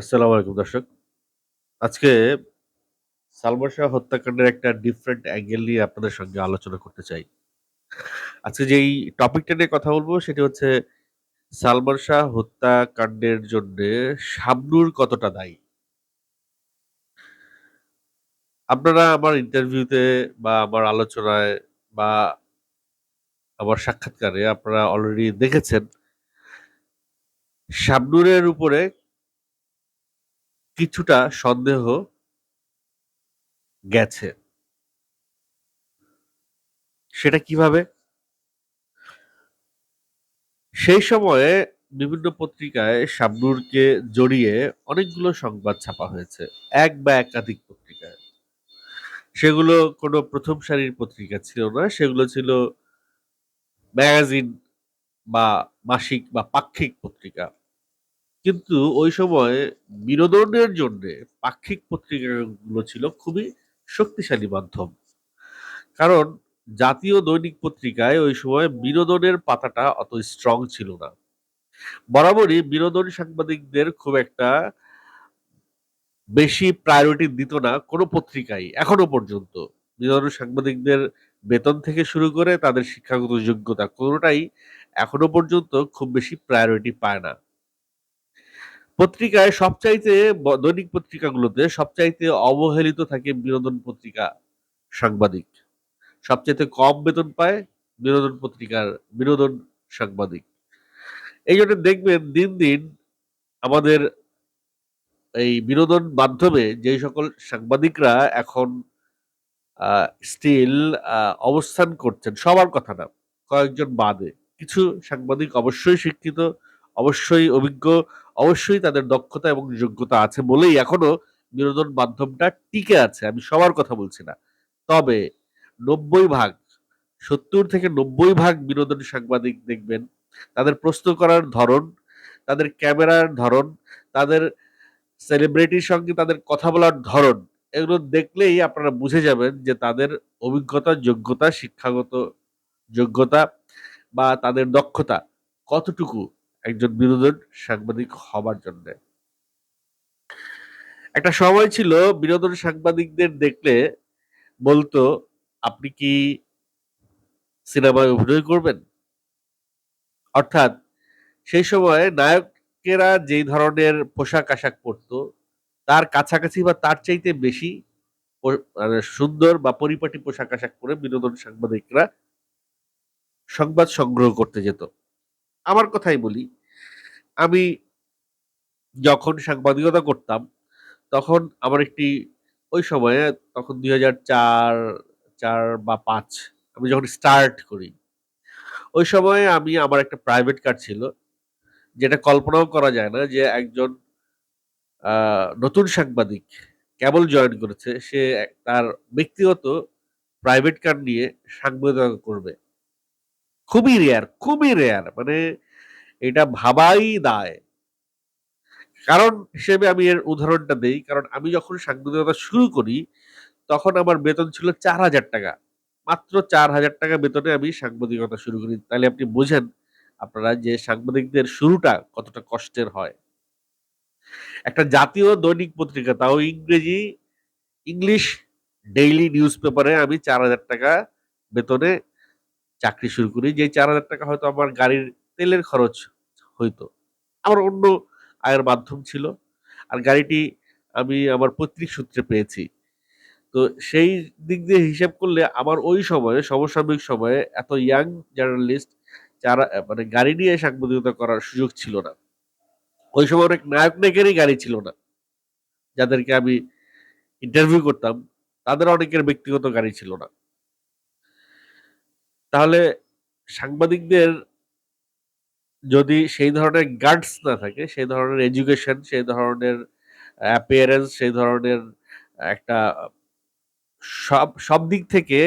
আসসালামু আলাইকুম দর্শক। আজকে সালমান শাহ হত্যাকাণ্ডের একটা ডিফারেন্ট অ্যাঙ্গেল নিয়ে আপনাদের সঙ্গে আলোচনা করতে চাই। আজকে যেই টপিকটা নিয়ে কথা বলব সেটি হচ্ছে সালমান শাহ হত্যাকাণ্ডের জন্যে শাবনূর কতটা দায়ী? আপনারা আমার ইন্টারভিউতে বা আমার আলোচনায় বা আমার সাক্ষাৎকারে আপনারা অলরেডি দেখেছেন, শাবনূরের উপরে কিছুটা সন্দেহ গেছে। সেটা কীভাবে? সেই সময়ে বিভিন্ন পত্রিকায় শাবনুরকে জড়িয়ে অনেকগুলো সংবাদ ছাপা হয়েছে। এক বা একাধিক পত্রিকায়। সেগুলো কোনো প্রথম সারির পত্রিকা ছিল না। সেগুলো ছিল ম্যাগাজিন বা মাসিক বা পাক্ষিক পত্রিকা। কিন্তু ওই সময় বিনোদনের জন্যে পাক্ষিক পত্রিকাগুলো ছিল খুবই শক্তিশালী মাধ্যম। কারণ জাতীয় দৈনিক পত্রিকায় ওই সময় বিনোদনের পাতাটা অত স্ট্রং ছিল না। বরাবরই বিনোদন সাংবাদিকদের খুব একটা বেশি প্রায়োরিটি দিত না কোনো পত্রিকাই এখনও পর্যন্ত। বিনোদন সাংবাদিকদের বেতন থেকে শুরু করে তাদের শিক্ষাগত যোগ্যতা কোনোটাই এখনও পর্যন্ত খুব বেশি প্রায়োরিটি পায় না। পত্রিকায় সবচাইতে দৈনিক পত্রিকাগুলোতে সবচাইতে অবহেলিত থাকে বিনোদন পত্রিকা সাংবাদিক। সবচাইতে কম বেতন পায় বিনোদন পত্রিকার বিনোদন সাংবাদিক। এই জন্য দেখবেন দিন, দিন আমাদের এই বিনোদন মাধ্যমে যেই সকল সাংবাদিকরা এখন স্টিল অবস্থান করছেন, সবার কথা না, কয়েকজন বাদে। কিছু সাংবাদিক অবশ্যই শিক্ষিত, অবশ্যই অভিজ্ঞ, অবশ্যই তাদের দক্ষতা এবং যোগ্যতা আছে বলেই এখনও বিনোদন মাধ্যমটা টিকে আছে। আমি সবার কথা বলছি না। তবে ৯০ ভাগ ৭০ থেকে ৯০ ভাগ বিনোদন সাংবাদিক দেখবেন তাদের প্রশ্ন করার ধরন, তাদের ক্যামেরার ধরন, তাদের সেলিব্রিটির সঙ্গে তাদের কথা বলার ধরন, এগুলো দেখলেই আপনারা বুঝে যাবেন যে তাদের অভিজ্ঞতা, যোগ্যতা, শিক্ষাগত যোগ্যতা বা তাদের দক্ষতা কতটুকু একজন বিনোদন সাংবাদিক হবার জন্যে। একটা সময় ছিল বিনোদন সাংবাদিকদের দেখলে বলতো, "আপনি কি সিনেমায় অভিনয় করবেন?" অর্থাৎ সেই সময়ে নায়কেরা যেই ধরনের পোশাক-আশাক পরতো, তার কাছাকাছি বা তার চাইতে বেশি মানে সুন্দর বা পরিপাটি পোশাক-আশাক পরে বিনোদন সাংবাদিকরা সংবাদ সংগ্রহ করতে যেত। আমার কথাই বলি, আমি যখন সাংবাদিকতা করতাম, তখন আমার একটি ওই সময়ে তখন ২০০৪, ৪ বা পাঁচ আমি যখন স্টার্ট করি, ওই সময়ে আমি আমার একটা প্রাইভেট কার ছিল। যেটা কল্পনাও করা যায় না যে একজন নতুন সাংবাদিক কেবল জয়েন করেছে। সে তার ব্যক্তিগত প্রাইভেট কার নিয়ে সাংবাদিকতা করবে। খুবই রেয়ার, খুবই রেয়ার। মানে এটা ভাবাই দায়। কারণ হিসেবে আমি এর উদাহরণটা দেই। কারণ আমি যখন সাংবাদিকতা শুরু করি, তখন আমার বেতন ছিল ৳৪,০০০ মাত্র ৳৪,০০০ বেতনে আমি সাংবাদিকতা শুরু করি। তাহলে আপনি বোঝেন আপনারা যে সাংবাদিকদের শুরুটা কতটা কষ্টের হয়। একটা জাতীয় দৈনিক পত্রিকা তাও ইংরেজি ইংলিশ ডেইলি নিউজ পেপারে আমি ৳৪,০০০ বেতনে চাকরি শুরু করি। যে যেই ৳৪,০০০ হয়তো আমার গাড়ির তেলের খরচ হইতো। আমার অন্য আয়ের মাধ্যম ছিল। আর গাড়িটি আমি আমার পৈতৃক সূত্রে পেয়েছি। তো সেই দিক দিয়ে হিসাব করলে আমার ওই সময়ে সমসাময়িক সময়ে এত ইয়াং জার্নালিস্ট যারা মানে গাড়ি নিয়ে সাংবাদিকতা করার সুযোগ ছিল না। ওই সময় অনেক নায়ক নায়কেরই গাড়ি ছিল না। যাদেরকে আমি ইন্টারভিউ করতাম, তাদের অনেকের ব্যক্তিগত গাড়ি ছিল না। তাহলে সাংবাদিকদের যদি সেই ধরনের গার্ডস না থাকে, সেই ধরনের এডুকেশন, সেই ধরনের অ্যাপিয়ারেন্স, সেই ধরনের একটা সব সব দিক থেকে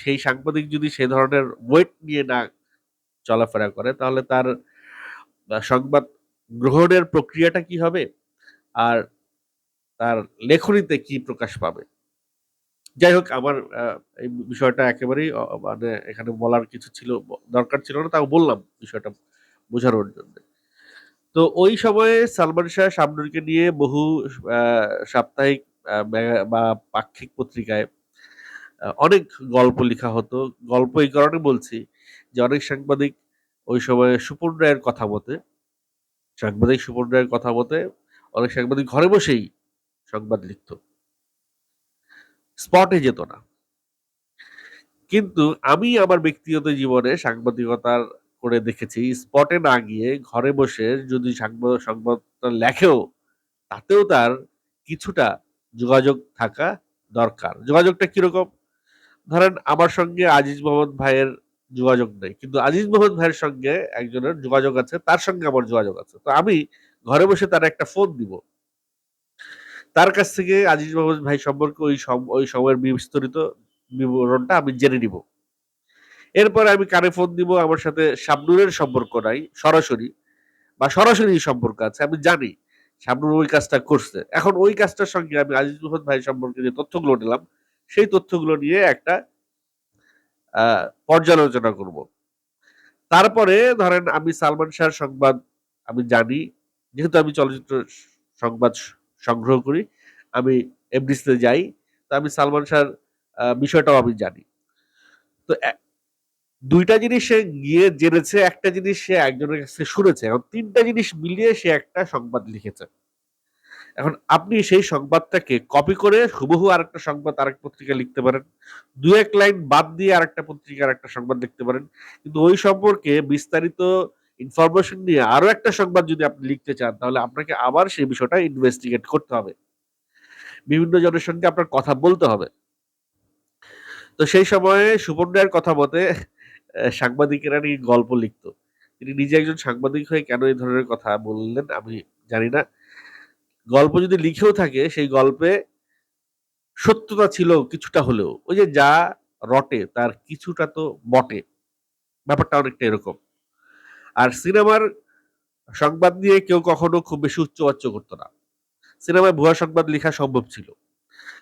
সেই সাংবাদিক যদি সেই ধরনের ওয়েট নিয়ে না চলাফেরা করে, তাহলে তার সংবাদ গ্রহণের প্রক্রিয়াটা কি হবে? আর তার লেখনীতে কি প্রকাশ পাবে? যাই হোক আমার এই বিষয়টা একেবারেই মানে এখানে বলার কিছু ছিল দরকার ছিল না, তাও বললাম বিষয়টা বোঝানোর জন্যে। তো ওই সময়ে সালমান শাহ শাবনূরকে নিয়ে বহু সাপ্তাহিক বা পাক্ষিক পত্রিকায় অনেক গল্প লেখা হতো। গল্প এই কারণে বলছি যে অনেক সাংবাদিক ওই সময়ে সুপন রায়ের কথা মতে সাংবাদিক সুপন রায়ের কথা মতে অনেক সাংবাদিক ঘরে বসেই সংবাদ লিখত। স্পটে যেত না। কিন্তু আমি আমার ব্যক্তিগত জীবনে সাংবাদিকতার করে দেখেছি স্পটে না গিয়ে ঘরে বসে যদি সাংবাদ, সংবাদটা লেখেও, তাতেও তার কিছুটা যোগাযোগ থাকা দরকার। যোগাযোগটা কীরকম? ধরেন আমার সঙ্গে আজিজ মোহাম্মদ ভাইয়ের যোগাযোগ নেই, কিন্তু আজিজ মোহাম্মদ ভাইয়ের সঙ্গে একজনের যোগাযোগ আছে, তার সঙ্গে আমার যোগাযোগ আছে। তো আমি ঘরে বসে তার একটা ফোন দিব। তার কাছ থেকে আজিজ মোহাম্মদ ভাই সম্পর্কে ওই ওই সময়ের বিস্তারিত বিবরণটা আমি জেনে নিব। এরপর আমি কানে ফোন দিব, আমার সাথে শাবনুরের সম্পর্ক নাই, সরাসরি। বা সরাসরি সম্পর্ক আছে, আমি জানি শাবনুর ওই কাজটা করছে। এখন ওই কাজটার সঙ্গে আমি আজিজ মোহাম্মদ ভাই সম্পর্কে যে তথ্যগুলো নিলাম, সেই তথ্যগুলো নিয়ে একটা পর্যালোচনা করব। তারপরে ধরেন আমি সালমান শাহর সংবাদ আমি জানি, যেহেতু আমি চলচ্চিত্র সংবাদ সংগ্রহ করি, আমি এমডিসিতে যাই, তো আমি সালমান শাহর বিষয়টাও আমি জানি। তো দুইটা জিনিস সে গিয়ে জেনেছে, একটা জিনিস সে একজনের কাছে শুনেছে, এখন তিনটা জিনিস মিলিয়ে সে একটা সংবাদ লিখেছে। এখন আপনি সেই সংবাদটাকে কপি করে হুবহু আরেকটা সংবাদ, আরেক পত্রিকা লিখতে পারেন। দু এক লাইন বাদ দিয়ে আরেকটা পত্রিকার একটা সংবাদ লিখতে পারেন। কিন্তু ওই সম্পর্কে বিস্তারিত ইনফরমেশন নিয়ে আরও একটা সংবাদ যদি আপনি লিখতে চান, তাহলে আপনাকে আবার সেই বিষয়টা ইনভেস্টিগেট করতে হবে। বিভিন্ন জনের সঙ্গে আপনার কথা বলতে হবে। তো সেই সময়ে সুপন রায়ের কথা মতে আহ, সাংবাদিকেরা নিয়ে গল্প লিখতো। তিনি নিজে একজন সাংবাদিক হয়ে কেন এই ধরনের কথা বললেন আমি জানি না। গল্প যদি লিখেও থাকে সেই গল্পে সত্যতা ছিল কিছুটা হলেও। ওই যে যা রটে তার কিছুটা তো বটে। ব্যাপারটা অনেকটা এরকম। আর সিনেমার সংবাদ নিয়ে কেউ কখনো খুব বেশি উচ্চবাচ্য করতো না। সিনেমায় ভুয়া সংবাদ লেখা সম্ভব ছিল।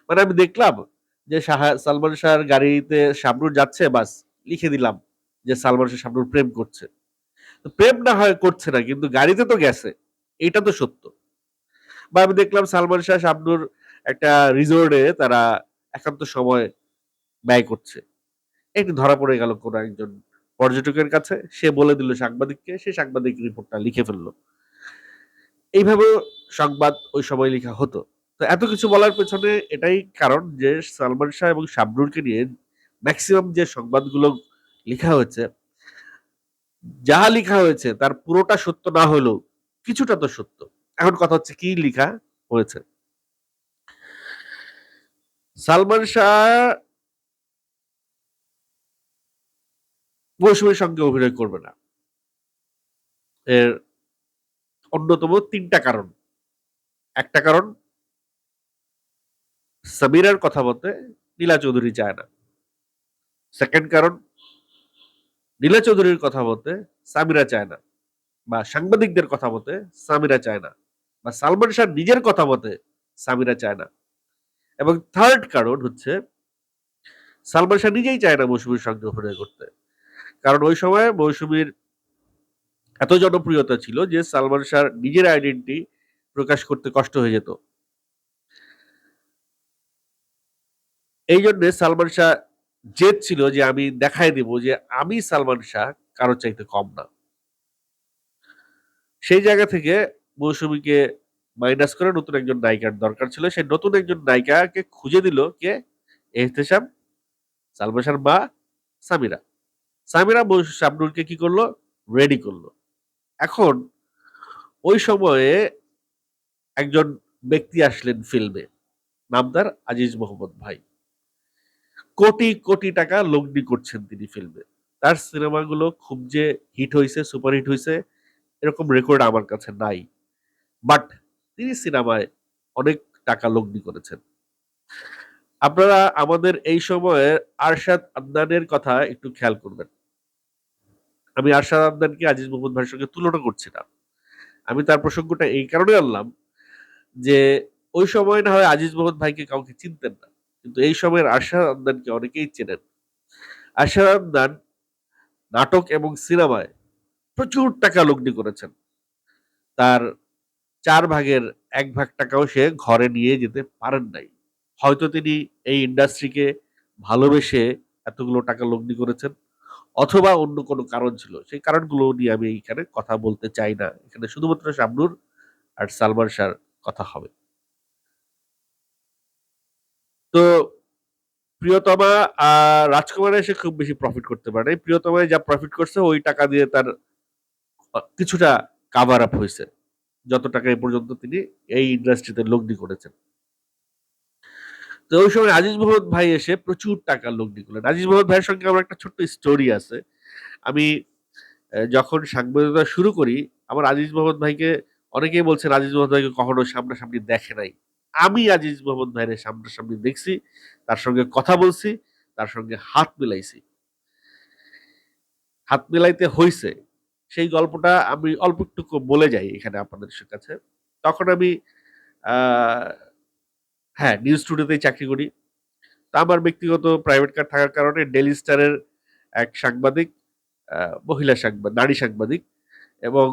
মানে আমি দেখলাম যে সালমান শাহর গাড়িতে শাবনুর যাচ্ছে বাস লিখে দিলাম। যে সালমান শাহ শাবনুর প্রেম করছে। প্রেম না হয় করছে না, কিন্তু গাড়িতে তো গেছে। এটা তো সত্য। বা আমি দেখলাম সালমান শাহ শাবনুর একটা রিসোর্টে তারা একান্ত সময় ব্যয় করছে। একটু ধরা পড়ে গেল কোনো একজন পর্যটকের কাছে। সে বলে দিল সাংবাদিককে, সে সাংবাদিক রিপোর্টটা লিখে ফেলল। এইভাবে সংবাদ ওই সময় লেখা হতো। তো এত কিছু বলার পেছনে এটাই কারণ যে সালমান শাহ এবং শাবনুরকে নিয়ে ম্যাক্সিমাম যে সংবাদগুলো লেখা হয়েছে। যা লেখা হয়েছে, তার পুরোটা সত্য না হলেও কিছুটা তো সত্য। এখন কথা হচ্ছে কি লেখা হয়েছে? সালমান শাহ মৌসুমীর সঙ্গে অভিনয় করবে না। এর অন্যতম তিনটা কারণ। একটা কারণ, সামিরার কথা বলতে নীলা চৌধুরী চায় না। সেকেন্ড কারণ নীলা চৌধুরীর কথা বলতে সামিরা চায় না, বা সাংবাদিকদের কথা মতে সামিরা চায় না, বা সালমান শাহ নিজের কথা মতে সামিরা চায় না। এবং থার্ড কারণ হচ্ছে, সালমান শাহ নিজেই চায় না মৌসুমীর সঙ্গে অভিনয় করতে। কারণ ওই সময় মৌসুমীর এত জনপ্রিয়তা ছিল যে সালমান শাহ নিজের আইডেন্টি প্রকাশ করতে কষ্ট হয়ে যেত। এই জন্য সালমান শাহ জেদ ছিল যে আমি দেখাই দেব যে আমি সালমান শাহ কারোর চাইতে কম না। সেই জায়গা থেকে মৌসুমীকে মাইনাস করে নতুন একজন নায়িকার দরকার ছিল। সেই নতুন একজন নায়িকাকে খুঁজে দিল কে? এহতেশাম, সালমান শাহর মা সামিরা। সামিরা শাবনুরকে কি করল? রেডি করল। এখন ওই সময়ে একজন ব্যক্তি আসলেন ফিল্মে নাম তার আজিজ মোহাম্মদ ভাই। কোটি কোটি টাকা লগ্নি করছেন তিনি ফিল্মে। তার সিনেমাগুলো খুব যে হিট হয়েছে সুপার হিট হয়েছে এরকম রেকর্ড আমার কাছে নাই। বাট তিনি সিনেমায় অনেক টাকা লগ্নি করেছেন। আপনারা আমাদের এই সময়ে আরশাদ আদনানের কথা একটু খেয়াল করবেন। আমি আরশাদ আদনানকে আজিজ মোহাম্মদ ভাইয়ের সঙ্গে তুলনা করছি না। আমি তার প্রসঙ্গটা এই কারণে আনলাম যে ওই সময় না হয় আজিজ মোহাম্মদ ভাইকে কাউকে চিনতেন না। কিন্তু এই সময়ের আশা আদনানকে অনেকেই চেনেন। আশা আদনান নাটক এবং সিনেমায় প্রচুর টাকা লগ্নি করেছেন। তার চার ভাগের এক ভাগ টাকাও সে ঘরে নিয়ে যেতে পারেন নাই। হয়তো তিনি এই ইন্ডাস্ট্রিকে ভালোবেসে এতগুলো টাকা লগ্নি করেছেন, অথবা অন্য কোনো কারণ ছিল। সেই কারণগুলো নিয়ে আমি এইখানে কথা বলতে চাই না। এখানে শুধুমাত্র শাবনুর আর সালমান শাহর কথা হবে। তো প্রিয়তমা রাজকুমার এসে খুব বেশি প্রফিট করতে পারে প্রিয়তমায় যা প্রফিট করছে, ওই টাকা দিয়ে তার কিছুটা কাভার আপ হয়েছে। যত টাকা এ পর্যন্ত তিনি এই ইন্ডাস্ট্রিতে লগ্নি করেছেন। তো ওই সময় আজিজ মোহাম্মদ ভাই এসে প্রচুর টাকা লগ্নি করলেন। আজিজ মোহাম্মদ ভাইয়ের সঙ্গে আমার একটা ছোট্ট স্টোরি আছে। আমি যখন সাংবাদিকতা শুরু করি, আমার আজিজ মোহাম্মদ ভাইকে, অনেকেই বলছেন আজিজ মোহাম্মদ ভাইকে কখনো সামনাসামনি দেখে নাই। আমি আজিজ মোহাম্মদ ভাইয়ের সামনাসামনি দেখছি, তার সঙ্গে কথা বলছি, তার সঙ্গে হাত মিলাইছি। হাত মিলাইতে হইছে। সেই গল্পটা আমি অল্প একটু বলে যাই এখানে আপনাদের কাছে। তখন আমি হ্যাঁ নিউজ স্টুডিওতেই চাকরি করি। তা আমার ব্যক্তিগত প্রাইভেট কার থাকার কারণে ডেলি স্টারের এক সাংবাদিক মহিলা সাংবাদিক, নারী সাংবাদিক এবং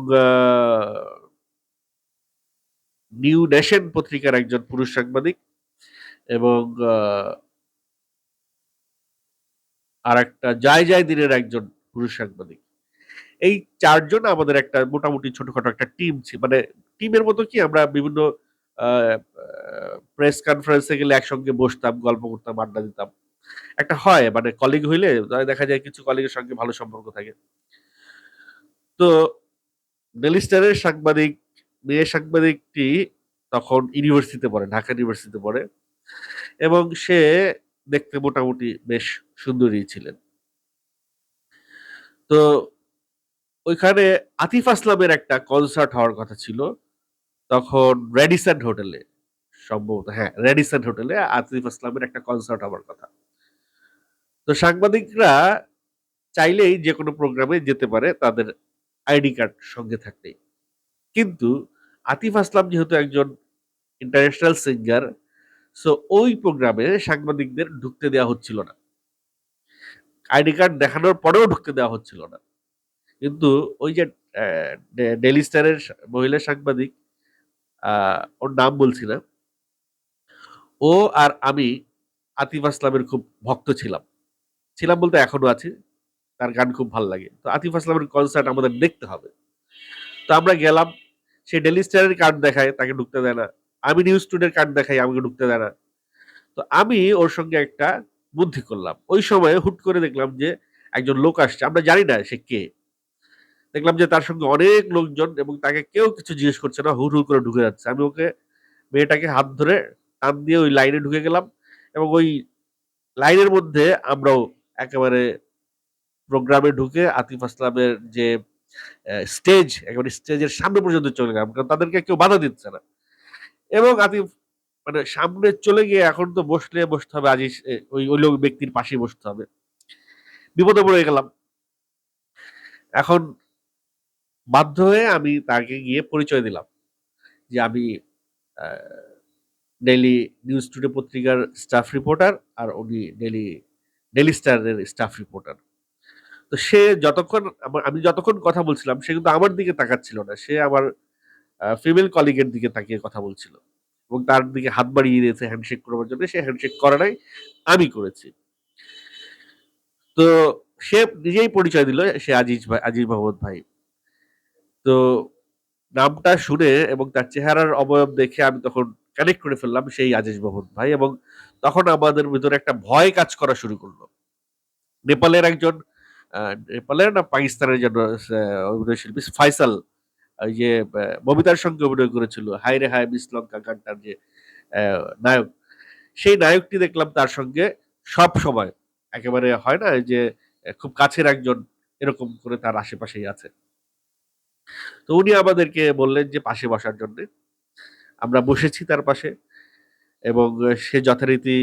নিউ নেশন পত্রিকার একজন পুরুষ সাংবাদিক এবং আর একটা জয় জয় দিনের একজন পুরুষ সাংবাদিক। এই চারজন আমাদের একটা মোটামুটি ছোটখাটো একটা টিম ছিল মানে টিমের মতো কি আমরা বিভিন্ন প্রেস কনফারেন্সে গেলে একসঙ্গে বসতাম, গল্প করতাম, আড্ডা দিতাম। একটা হয় মানে কলিগ হইলে দেখা যায় কিছু কলিগের সঙ্গে ভালো সম্পর্ক থাকে। তো ডেলি স্টারের সাংবাদিক মেয়ে সাংবাদিকটি তখন ইউনিভার্সিটিতে পড়ে, ঢাকা ইউনিভার্সিটিতে পড়ে এবং সে দেখতে মোটামুটি বেশ সুন্দরী ছিলেন। তো ওইখানে আতিফ আসলামের একটা কনসার্ট হওয়ার কথা ছিল। তখন রেডিসেন্ট হোটেলে সম্ভবত হ্যাঁ রেডিসেন্ট হোটেলে আতিফ আসলামের একটা কনসার্ট হওয়ার কথা। তো সাংবাদিকরা চাইলেই যে কোনো প্রোগ্রামে যেতে পারে, তাদের আইডি কার্ড সঙ্গে থাকতেই কিন্তু আতিফ আসলাম যেহেতু একজন ইন্টারন্যাশনাল সিঙ্গার সো ওই প্রোগ্রামে সাংবাদিকদের ঢুকতে দেওয়া হচ্ছিল না। আইডি কার্ড দেখানোর পরেও ঢুকতে দেওয়া হচ্ছিল না। কিন্তু ওই যে ডেলি স্টারের মহিলা সাংবাদিক ওর নাম বলছি না। ও আর আমি আতিফ আসলামের খুব ভক্ত ছিলাম। ছিলাম বলতে এখনও আছি, তার গান খুব ভালো লাগে। তো আতিফ আসলামের কনসার্ট আমাদের দেখতে হবে। তো আমরা গেলাম সে ডেলি স্টারের কার্ড দেখায়, তাকে ঢুকতে দেয় না। আমি নিউজ টুডের কার্ড দেখাই, আমাকে ঢুকতে দেয় না। তো আমি ওর সঙ্গে একটা বুদ্ধি করলাম। ওই সময় হুট করে দেখলাম যে একজন লোক আসছে, আমরা জানি না সে কে। দেখলাম যে তার সঙ্গে অনেক লোকজন এবং তাকে কেউ কিছু জিজ্ঞেস করছে না হুড় হুড় করে ঢুকে যাচ্ছে। আমি ওকে, মেয়েটাকে হাত ধরে টান দিয়ে ওই লাইনে ঢুকে গেলাম এবং ওই লাইনের মধ্যে আমরাও একেবারে প্রোগ্রামে ঢুকে আতিফ আসলামের যে স্টেজ একেবারে স্টেজের সামনে পর্যন্ত চলে গেলাম, কারণ তাদেরকে কেউ বাধা দিচ্ছে না। এবং আতিফ মানে সামনে চলে গিয়ে এখন তো বসলে বসতে হবে, আজিজ ওই ওই লোক ব্যক্তির পাশে বসতে হবে। বিপদে পড়ে গেলাম। এখন বাধ্য হয়ে আমি তাকে গিয়ে পরিচয় দিলাম, যে আমি ডেইলি নিউজ টুডে পত্রিকার স্টাফ রিপোর্টার আর উনি ডেলি ডেলি স্টারের স্টাফ রিপোর্টার তো সে যতক্ষণ, আমি যতক্ষণ কথা বলছিলাম, সে কিন্তু আমার দিকে তাকাচ্ছিল না। সে আমার ফিমেল কলিগের দিকে তাকিয়ে কথা বলছিল। এবং তার দিকে হাত বাড়িয়ে দিয়েছে হ্যান্ডশেক করবার জন্য। সে হ্যান্ডশেক করে নাই, আমি করেছি। তো সে নিজেই পরিচয় দিল, সে আজিজ ভাই, আজিজ মোহাম্মদ ভাই। তো নামটা শুনে এবং তার চেহারার অবয়ব দেখে আমি তখন কানেক্ট করে ফেললাম সেই আজিজ মোহাম্মদ ভাই। এবং তখন আমাদের ভিতরে একটা ভয় কাজ করা শুরু করল। নেপালের একজন নেপালের না পাকিস্তানের জন্য অভিনয় শিল্পী ফাইসাল ওই যে ববিতার সঙ্গে অভিনয় করেছিল হাই রে হাই মিস লঙ্কা গানটার যে নায়ক। সেই নায়কটি দেখলাম তার সঙ্গে সব সময়। একেবারে হয় না যে, খুব কাছের একজন, এরকম করে তার আশেপাশেই আছে। তো উনি আমাদেরকে বললেন যে, পাশে বসার জন্য। আমরা বসেছি তার পাশে এবং সে যথারীতি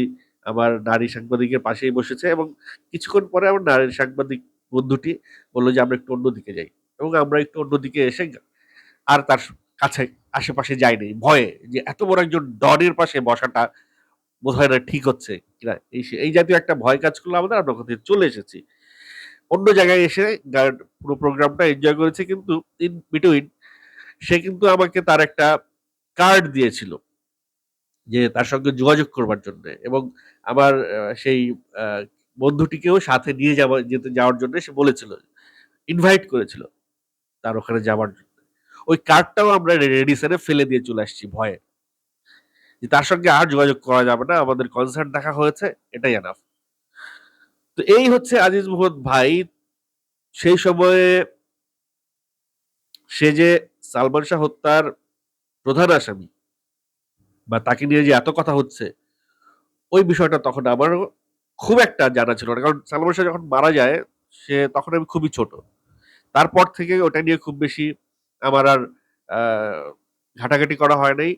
আমার নারী সাংবাদিকের পাশেই বসেছে এবং কিছুক্ষণ পরে আমার নারী সাংবাদিক বন্ধুটি বলল যে, আমরা একটু অন্যদিকে যাই। এবং আমরা একটু অন্যদিকে এসে আর তার কাছে, আশেপাশে যাইনি ভয়ে যে, এত বড় একজন ডনের পাশে বসাটা বোধ হয় না ঠিক হচ্ছে কিনা? এই এই জাতীয় একটা ভয় কাজ করল আমাদের। আমরা কোথায় চলে এসেছি। অন্য জায়গায় এসে পুরো প্রোগ্রামটা এনজয় করেছি কিন্তু ইন বিটুইন সে কিন্তু আমাকে তার একটা কার্ড দিয়েছিল যে, তার সঙ্গে যোগাযোগ করবার জন্য। এবং আমার সেই বন্ধুটিকেও সাথে নিয়ে যাওয়া যেতে যাওয়ার জন্য সে বলেছিল ইনভাইট করেছিল তার ওখানে যাওয়ার জন্য। ওই কার্ডটাও আমরা রেডিসনে ফেলে দিয়ে চলে আসছি ভয়ে। যে তার সঙ্গে আর যোগাযোগ করা যাবে না, আমাদের কনসার্ট দেখা হয়েছে, এটাই এনাফ তো এই হচ্ছে আজিজ মোহাম্মদ ভাই। সেই সময়ে সে যে সালমান শাহ হত্যার প্রধান আসামি বা তাকে নিয়ে যে এত কথা হচ্ছে, ওই বিষয়টা তখন আমার খুব একটা জানা ছিল না। কারণ সালমান শাহ যখন মারা যায়, সে তখন আমি খুবই ছোট। তারপর থেকে ওটা নিয়ে খুব বেশি আমার আর ঘাটাঘাটি করা হয় নাই।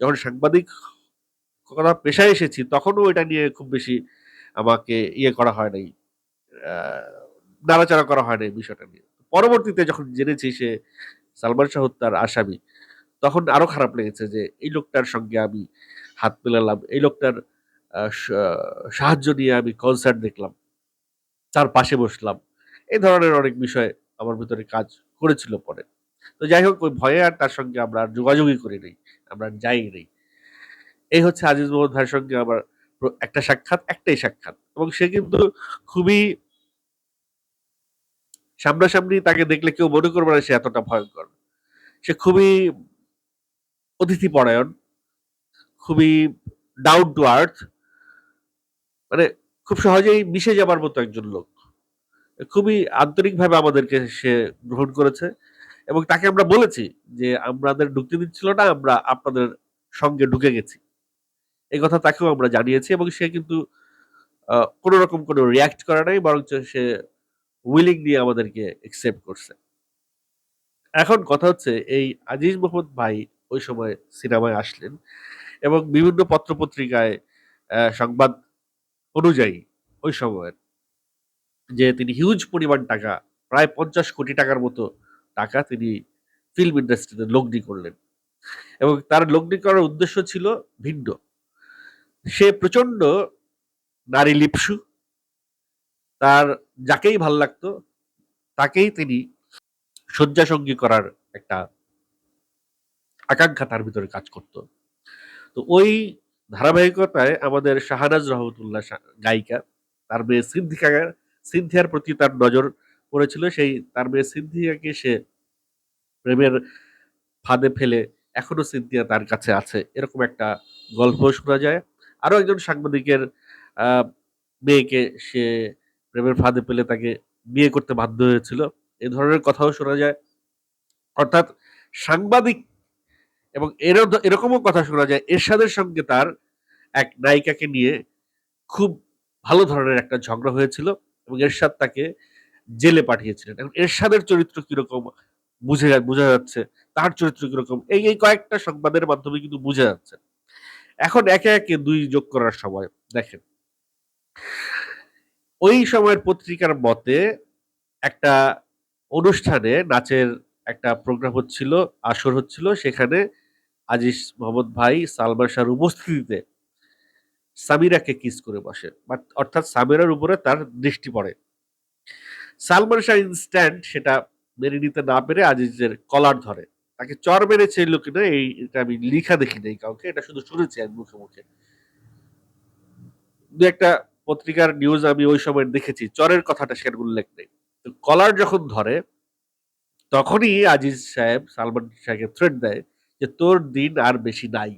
যখন সাংবাদিক কথা পেশায় এসেছি, তখনও এটা নিয়ে খুব বেশি আমাকে ইয়ে করা হয় নাই নাড়াচাড়া করা হয় নাই বিষয়টা নিয়ে। পরবর্তীতে যখন জেনেছি সে সালমান শাহ হত্যার আসামি, তখন আরও খারাপ লেগেছে যে, এই লোকটার সঙ্গে আমি হাত মেলালাম, এই লোকটার সাহায্য নিয়ে আমি কনসার্ট দেখলাম। তার পাশে বসলাম। এই ধরনের অনেক বিষয় আমার ভিতরে কাজ করেছিল পরে। তো যাই হোক, ওই ভয়ে আর তার সঙ্গে আমরা আর যোগাযোগই করি নাই। আমরা যাই নেই। এই হচ্ছে আজিজ মোহাম্মদ ভাইয়ের সঙ্গে আমার একটা সাক্ষাৎ, একটাই সাক্ষাৎ। এবং সে কিন্তু খুবই সামনাসামনি তাকে দেখলে কেউ মনে করবে না সে এতটা ভয়ঙ্কর। সে খুবই অতিথি পরায়ণ খুবই ডাউন টু আর্থ মানে খুব সহজেই মিশে যাবার মতো একজন লোক। খুবই আন্তরিকভাবে আমাদেরকে সে গ্রহণ করেছে এবং তাকে আমরা বলেছি যে আমাদের ঢুকতে দিচ্ছিল না, আমরা আপনাদের সঙ্গে ঢুকে গেছি। এই কথা তাকেও আমরা জানিয়েছি এবং সে কিন্তু কোনো রকম কোনো রিয়াক্ট করে নাই, বরঞ্চ সে উইলিং দিয়ে আমাদেরকে একসেপ্ট করছে। এখন কথা হচ্ছে, এই আজিজ মোহাম্মদ ভাই ওই সময় সিনেমায় আসলেন এবং বিভিন্ন পত্রপত্রিকায় সংবাদ অনুযায়ী ওই সময়ের যে তিনি হিউজ পরিমাণ টাকা, প্রায় পঞ্চাশ কোটি টাকার মতো টাকা তিনি ফিল্ম ইন্ডাস্ট্রিতে লগ্নি করলেন। এবং তার লগ্নি করার উদ্দেশ্য ছিল ভিন্ন। সে প্রচণ্ড নারী লিপসু, তার যাকেই ভালো লাগতো, তাকেই তিনি শয্যাসঙ্গী করার একটা আকাঙ্ক্ষা তার ভিতরে কাজ করত। তো ওই ধারাবাহিকতায় আমাদের শাহানাজ রহমতুল্লাহ গায়িকা, তার মেয়ে সিদ্ধিকা সিন্ধিয়ার প্রতি তার নজর পড়েছিল। সেই তার মেয়ে সিন্ধিয়াকে সে প্রেমের ফাঁদে ফেলে এখনও সিন্ধিয়া তার কাছে আছে। এরকম একটা গল্প শোনা যায়। আরও একজন সাংবাদিকের মেয়েকে সে প্রেমের ফাঁদে পেলে তাকে বিয়ে করতে বাধ্য হয়েছিল। এ ধরনের কথাও শোনা যায়। অর্থাৎ সাংবাদিক এবং এরও এরকমও কথা শোনা যায়, এরশাদের সঙ্গে তার এক নায়িকাকে নিয়ে খুব ভালো ধরনের একটা ঝগড়া হয়েছিল এবং এরশাদ তাকে জেলে পাঠিয়েছিলেন। এখন এরশাদের চরিত্র কীরকম বুঝে বোঝা যাচ্ছে, তার চরিত্র কীরকম, এই এই কয়েকটা সংবাদের মাধ্যমে কিন্তু বোঝা যাচ্ছে। এখন একে একে দুই যোগ করার সময়, দেখেন। ওই সময়ের পত্রিকার মতে একটা অনুষ্ঠানে নাচের একটা প্রোগ্রাম হচ্ছিল, আসর হচ্ছিল, সেখানে আজিজ মোহাম্মদ ভাই সালমান শাহর উপস্থিতিতে সামিরাকে কিস করে বসে। বাট অর্থাৎ সামিরার উপরে তার দৃষ্টি পড়ে। সালমান শাহ ইনস্ট্যান্ট সেটা মেনে নিতে না পেরে আজিজের কলার ধরে। তাকে চর মেরেছে এই লোকে না এই এটা আমি লিখা দেখি নাই কাউকে, এটা শুধু শুনেছি আমি মুখে মুখে। দু একটা পত্রিকার নিউজ আমি ওই সময় দেখেছি, চরের কথাটা সেখানে উল্লেখ নেই। তো কলার যখন ধরে, তখনই আজিজ সাহেব সালমান শাহকে থ্রেট দেয় যে তোর দিন আর বেশি নাই।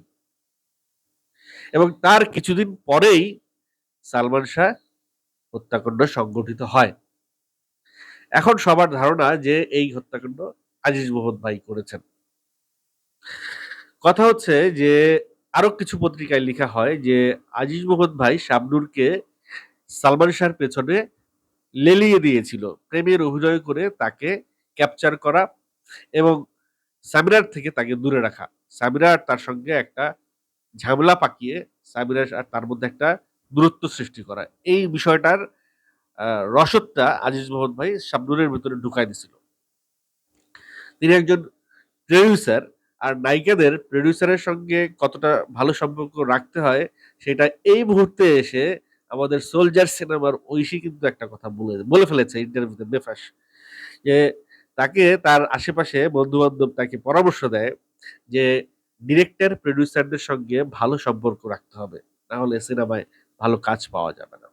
এবং তার কিছুদিন পরেই সালমান শাহ হত্যাকাণ্ড সংগঠিত হয়। এখন সবার ধারণা যে এই হত্যাকাণ্ড আজিজ মোহাম্মদ ভাই করেছেন। কথা হচ্ছে যে আরও কিছু পত্রিকায় লেখা হয় যে আজিজ মোহাম্মদ ভাই শাবনুরকে সালমান শাহর পেছনে লেলিয়ে দিয়েছিল। প্রেমের অভিনয় করে তাকে ক্যাপচার করা এবং সামিরার থেকে তাকে দূরে রাখা। আর তার সঙ্গে একটা ঝামেলা পাকিয়ে সামিরা আর তার মধ্যে একটা দূরত্ব সৃষ্টি করা। এই বিষয়টার রসদটা আজিজ মোহাম্মদ ভাই শাবনুরের ভিতরে ঢুকাই দিছিল। তিনি একজন প্রডিউসার আর নায়িকাদের প্রডিউসারের সঙ্গে কতটা ভালো সম্পর্ক রাখতে হয় সেটা এই মুহূর্তে এসে আমাদের সোলজার সিনেমার ঐশী কিন্তু একটা কথা বলে বলে ফেলেছে ইন্টারভিউতে বেফাস। যে তাকে তার আশেপাশে বন্ধু-বান্ধব তাকে পরামর্শ দেয় যে ডিরেক্টর, প্রোডিউসারদের সঙ্গে ভালো সম্পর্ক রাখতে হবে। না হলে সিনেমায় ভালো কাজ পাওয়া যাবে না।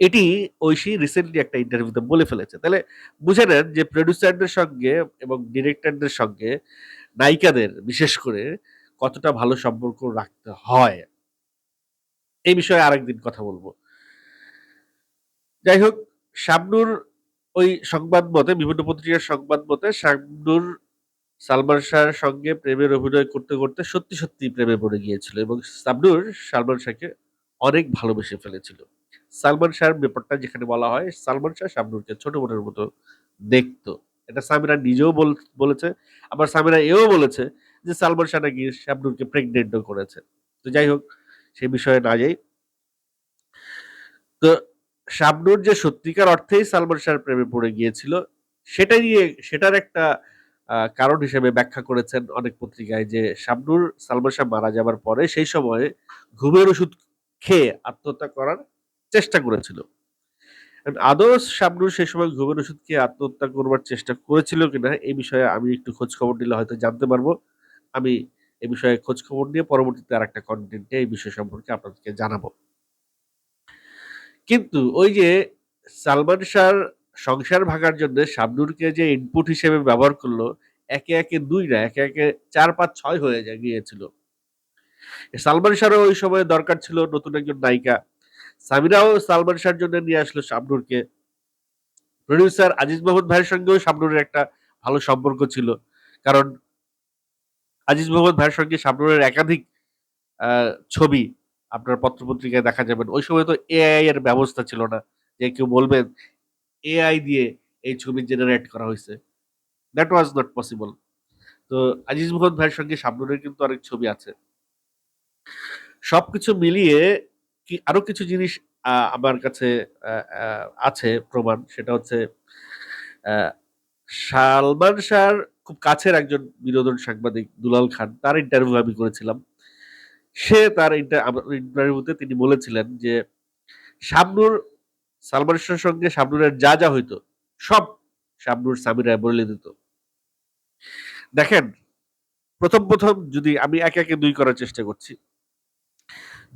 এটি ঐশী রিসেন্টলি একটা ইন্টারভিউতে বলে ফেলেছে। তাহলে বুঝে নেন যে প্রোডিউসারদের সঙ্গে এবং ডিরেক্টরদের সঙ্গে নায়িকাদের বিশেষ করে কতটা ভালো সম্পর্ক রাখতে হয়। এই বিষয়ে আরেকদিন কথা বলব যাই হোক শাবনূর ওই সংবাদ মতে বিভিন্ন পত্রিকার সংবাদ মতে শামনুর সালমান শাহর সঙ্গে প্রেমের অভিনয় করতে, করতে সত্যি, সত্যি প্রেমে পড়ে গিয়েছিল এবং শাবনূর সালমান শাহকে অনেক ভালোবেসে ফেলেছিল। সালমান শাহর ব্যাপারটা যেখানে বলা হয় সালমান শাহ শাবনূরকে ছোট বোনের মতো দেখতো। এটা সামিরা নিজেও বল বলেছে। আবার সামিরা এও বলেছে যে সালমান শাহ নাকি শাবনূরকে প্রেগনেন্টও করেছে। তো যাই হোক সে বিষয়ে না যাই। তো শাবনূর যে সত্যিকার অর্থেই সালমান শাহর প্রেমে পড়ে গিয়েছিল সেটা নিয়ে, সেটার একটা কারণ হিসেবে ব্যাখ্যা করেছেন অনেক পত্রিকায় যে শাবনূর সালমান শাহ মারা যাবার পরে সেই সময়ে ঘুমের ওষুধ খেয়ে আত্মহত্যা করার চেষ্টা করেছিল। আদৌ শাবনুর সেই সময় ঘুমের ওষুধ খেয়ে আত্মহত্যা করবার চেষ্টা করেছিল কিনা, এই বিষয়ে আমি একটু খোঁজ খবর নিলে হয়তো জানতে পারব। আমি এ বিষয়ে খোঁজ খবর নিয়ে পরবর্তীতে আর একটা কন্টেন্টে এই বিষয় সম্পর্কে আপনাদেরকে জানাব। কিন্তু ওই যে সালমান শাহর সংসার ভাঙার জন্য শাবনূরকে যে ইনপুট হিসেবে ব্যবহার করল, একে, একে দুই না একে, একে ৪, ৫, ৬ হয়ে যায় গিয়েছিল। সালমান শাহরও ওই সময় দরকার ছিল নতুন একজন নায়িকা। সামিরাও সালমান শাহর জন্য নিয়ে আসলো শাবনূরকে। প্রোডিউসার আজিজ মাহমুদ ভাইয়ের সঙ্গেও শাবনূরের একটা ভালো সম্পর্ক ছিল। কারণ আজিজ মাহমুদ ভাইয়ের সঙ্গে শাবনূরের একাধিক ছবি আপনার পত্র-পত্রিকায় দেখা যাবেন। ওই সময় তো এআই এর ব্যবস্থা ছিল না। যে কেউ বলবেন এআই দিয়ে এই ছবি জেনারেট করা হয়েছে দ্যাট ওয়াজ নট পসিবল। তো আজিজ মোহন ভাইয়ের সঙ্গে শাবনূরের কিন্তু অনেক ছবি আছে। সবকিছু মিলিয়ে কি আরও কিছু জিনিস আমার কাছে আছে প্রমাণ। সেটা হচ্ছে সালমান শাহর খুব কাছের একজন বিনোদন সাংবাদিক দুলাল খান। তার ইন্টারভিউ আমি করেছিলাম। সে তার ইন্টা ইন্টারভিউতে তিনি বলেছিলেন যে শাবনূর সালমান সঙ্গে শাবনূরের যা, যা হইতো সব শাবনূর সামিরা বলে দিত। দেখেন ১ম, ১ম যদি আমি একে, একে দুই করার চেষ্টা করছি।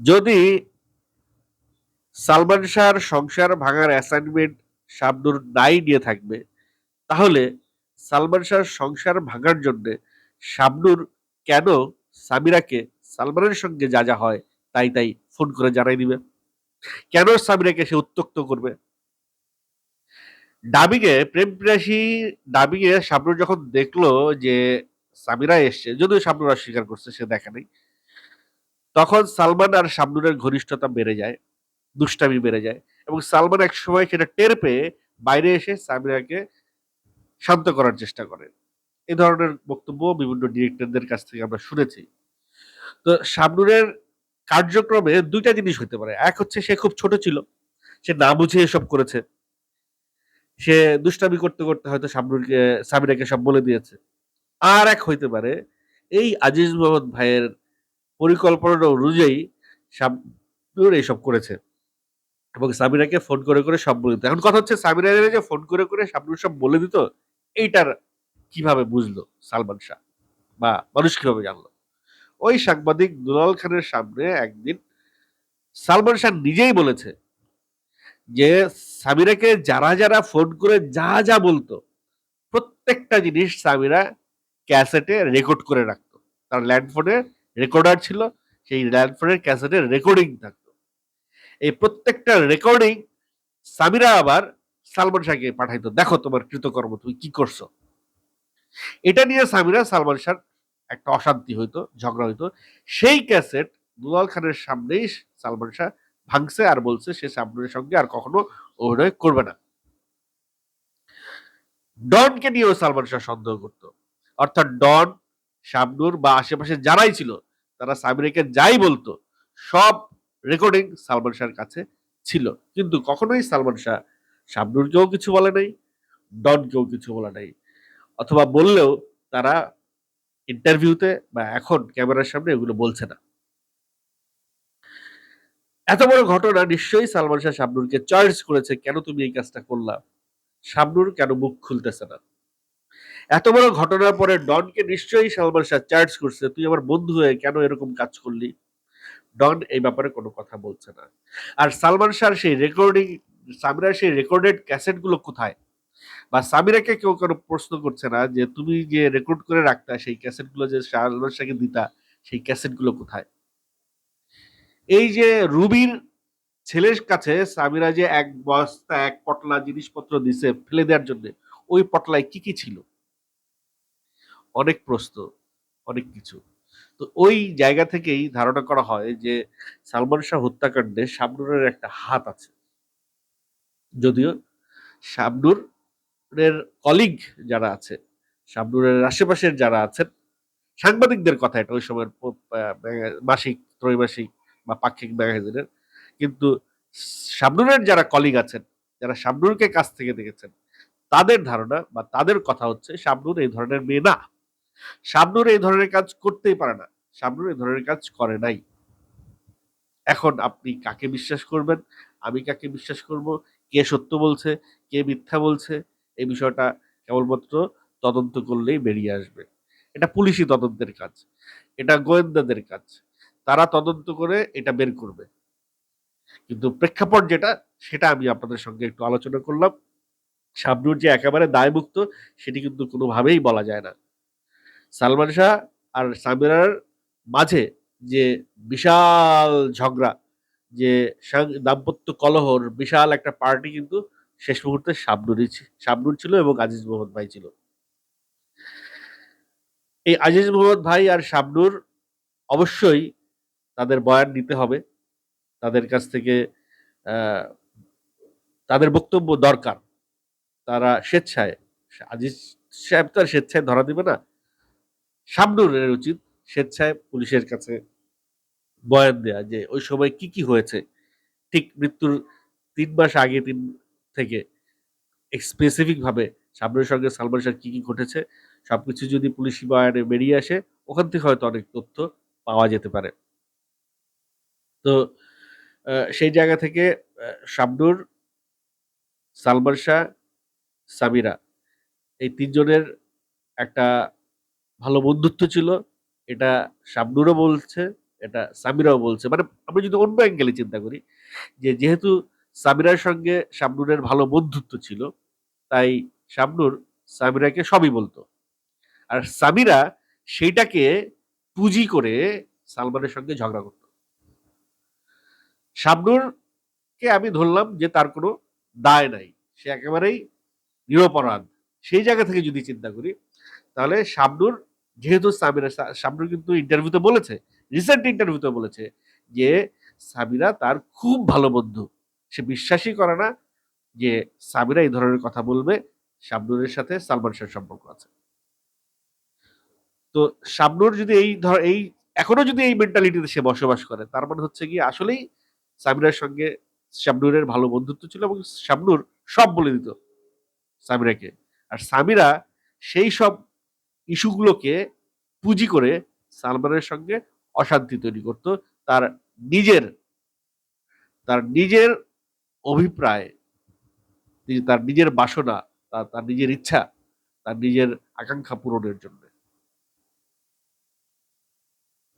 যদি সালমান শাহর সংসার ভাঙার অ্যাসাইনমেন্ট শাবনূর নাই নিয়ে থাকবে, তাহলে সালমান শাহর সংসার ভাঙার জন্যে শাবনূর কেন সামিরাকে সালমানের সঙ্গে যা, যা হয় তাই, তাই ফোন করে জানাই দিবে? কেন সামিরাকে সে উত্ত্যক্ত করবে? ডাবিং এ প্রেম পিপাসী ডাবিং এ শাবনূর যখন দেখল যে সামিরা এসছে, যদিও শাবনূর অস্বীকার করছে সে দেখে নেই তখন সালমান আর শাবনূরের ঘনিষ্ঠতা বেড়ে যায়। দুষ্টামি বেড়ে যায় এবং সালমান এক সময় সেটা টের পেয়ে বাইরে এসে সামিরাকে শান্ত করার চেষ্টা করে। এ ধরনের বক্তব্য বিভিন্ন ডিরেক্টরদের কাছ থেকে আমরা শুনেছি। তো শাবনূরের কার্যক্রমে দুইটা জিনিস হইতে পারে। এক হচ্ছে সে খুব ছোট ছিল। সে না বুঝে এসব করেছে। সে দুষ্টামি করতে, করতে হয়তো শাবনূরকে সামিরাকে সব বলে দিয়েছে। আর এক হইতে পারে এই আজিজ মাহমুদ ভাইয়ের পরিকল্পনা অনুযায়ী শাবনূর এইসব করেছে। এবং সামিরাকে ফোন করে, করে সব বলে দিত। এখন কথা হচ্ছে সামিরারে যে ফোন করে, করে শাবনূর সব বলে দিত, এইটার কীভাবে বুঝলো সালমান শাহ? বা মানুষ কীভাবে জানলো? ওই সাংবাদিক দুলাল খানের সামনে একদিন সালমান শাহ নিজেই বলেছে যে সামিরাকে যারা, যারা ফোন করে যা, যা বলতো প্রত্যেকটা জিনিস সামিরা ক্যাসেটে রেকর্ড করে রাখতো। তার ল্যান্ডফোনে রেকর্ডার ছিল। সেই ল্যান্ডফোনের ক্যাসেটে রেকর্ডিং থাকতো। এই প্রত্যেকটা রেকর্ডিং সামিরা আবার সালমান শাহকে পাঠাইতো। দেখো তোমার কৃতকর্ম তুমি কি করছ? এটা নিয়ে সামিরা সালমান শাহর একটা অশান্তি হইতো, ঝগড়া হইতো। সেই ক্যাসেট দুলাল খানের সামনেই সালমান শাহ ভাঙছে আর বলছে সে শাবনূরের সঙ্গে আর কখনো অভিনয় করবে না। ডনকে নিয়েও সালমান শাহ সন্দেহ করত। অর্থাৎ ডন, শাবনূর বা আশেপাশে যারাই ছিল তারা সামিরাকে যাই বলতো সব রেকর্ডিং সালমান শাহর কাছে ছিল। কিন্তু কখনোই সালমান শাহ শাবনূরকেও কিছু বলে নাই, ডনকেও কিছু বলে নাই। অথবা বললেও তারা ইন্টারভিউতে বা এখন ক্যামেরার সামনে এগুলো বলছে না। এত বড় ঘটনা নিশ্চয়ই সালমান শাহ শাবনূরকে চয়েস করেছে, "কেন তুমি এই কাজটা করলা?" শাবনুর কেন মুখ খুলতেছে না এত বড় ঘটনার পরে ডনকে নিশ্চয়ই সালমান শাহ চার্জ করছে তুই আমার বন্ধু হয়ে কেন এরকম কাজ করলি ডন এই ব্যাপারে কোনো কথা বলছে না আর সালমান শাহর সেই রেকর্ডিং সামিরার সেই রেকর্ডেড ক্যাসেটগুলো কোথায় বা সামিরাকে কেউ কোনো প্রশ্ন করছে না যে তুমি যে রেকর্ড করে রাখতা, সেই ক্যাসেটগুলো যে সালমান শাহকে দিতা, সেই ক্যাসেটগুলো কোথায়? এই যে রুবির ছেলের কাছে সামিরা যে এক বস্তা, এক পটলা জিনিসপত্র দিছে ফেলে দেওয়ার জন্য, ওই পটলায় কি কি ছিল? অনেক প্রশ্ন, অনেক কিছু। তো ওই জায়গা থেকেই ধারণা করা হয় যে সালমান শাহ হত্যাকাণ্ডে শাবনুরের একটা হাত আছে। যদিও শাবনুরের কলিগ যারা আছে শাবনুরের আশেপাশের যারা আছেন, সাংবাদিকদের কথা এটা ওই সময়ের মাসিক, ত্রৈমাসিক বা পাক্ষিক ম্যাগাজিনের। কিন্তু শাবনুরের যারা কলিগ আছেন, যারা শাবনুরকে কাছ থেকে দেখেছেন, তাদের ধারণা বা তাদের কথা হচ্ছে শাবনুর এই ধরনের মেয়ে না। শাবনুর এই ধরনের কাজ করতেই পারে না। শাবনুর এই ধরনের কাজ করে নাই। এখন আপনি কাকে বিশ্বাস করবেন? আমি কাকে বিশ্বাস করব? কে সত্য বলছে? কে মিথ্যা বলছে? এই বিষয়টা কেবলমাত্র তদন্ত করলেই বেরিয়ে আসবে। এটা পুলিশি তদন্তের কাজ, এটা গোয়েন্দাদের কাজ। তারা তদন্ত করে এটা বের করবে। কিন্তু প্রেক্ষাপট যেটা, সেটা আমি আপনাদের সঙ্গে একটু আলোচনা করলাম। শাবনুর যে একেবারে দায়মুক্ত, সেটি কিন্তু কোনোভাবেই বলা যায় না। সালমান শাহ আর সামিরার মাঝে যে বিশাল ঝগড়া, যে দাম্পত্য কলহর বিশাল একটা পার্টি কিন্তু শেষ মুহূর্তে শাবনুরই শাবনুর ছিল এবং আজিজ মোহাম্মদ ভাই ছিল। এই আজিজ মোহাম্মদ ভাই আর শাবনুর অবশ্যই তাদের বয়ান নিতে হবে। তাদের কাছ থেকে তাদের বক্তব্য দরকার। তারা স্বেচ্ছায়, আজিজ সাহেব তো আর স্বেচ্ছায় ধরা দিবে না। শাবনুরের উচিত স্বেচ্ছায় পুলিশের কাছে বয়ান দেয়া যে, ওই সময় কি কি হয়েছে? ঠিক মৃত্যুর তিন মাস আগে তিন থেকে স্পেসিফিক ভাবে শাবনুরের সঙ্গে সালমান শাহ কী কি ঘটেছে সব কিছু যদি পুলিশি বয়ানে বেরিয়ে আসে ওখান থেকে হয়তো অনেক তথ্য পাওয়া যেতে পারে। তো সেই জায়গা থেকে আহ, শাবনুর সালমান শাহ সামিরা এই তিনজনের একটা ভালো বন্ধুত্ব ছিল। এটা শাবনুরও বলছে এটা সামিরাও বলছে। মানে আমরা যদি অন্য অ্যাঙ্গেলে চিন্তা করি যে যেহেতু সামিরার সঙ্গে শাবনুরের ভালো বন্ধুত্ব ছিল, তাই শাবনুর সামিরাকে সবই বলতো। আর সামিরা সেইটাকে পুঁজি করে সালমানের সঙ্গে ঝগড়া করত। শাবনুরকে আমি ধরলাম যে তার কোনো দায় নাই, সে একেবারেই নিরপরাধ। সেই জায়গা থেকে যদি চিন্তা করি, তাহলে শাবনুর যেহেতু সামিরা সা- শাবনুর কিন্তু ইন্টারভিউতে বলেছে, রিসেন্ট ইন্টারভিউতে বলেছে যে সামিরা তার খুব ভালো বন্ধু। সে বিশ্বাসই করে না যে সামিরা এই ধরনের কথা বলবে। শাবনুরের সাথে সালমান শাহের সম্পর্ক আছে। তো শাবনুর যদি এই ধর, এই এখনও যদি এই মেন্টালিটিতে সে বসবাস করে, তার মানে হচ্ছে কি আসলেই সামিরার সঙ্গে শাবনুরের ভালো বন্ধুত্ব ছিল এবং শাবনুর সব বলে দিত সামিরাকে আর সামিরা সেই সব ইস্যুগুলোকে পুঁজি করে সালমানের সঙ্গে অশান্তি তৈরি করত। তার নিজের তার নিজের অভিপ্রায় তিনি তার নিজের বাসনা তার তার নিজের ইচ্ছা তার নিজের আকাঙ্ক্ষা পূরণের জন্য।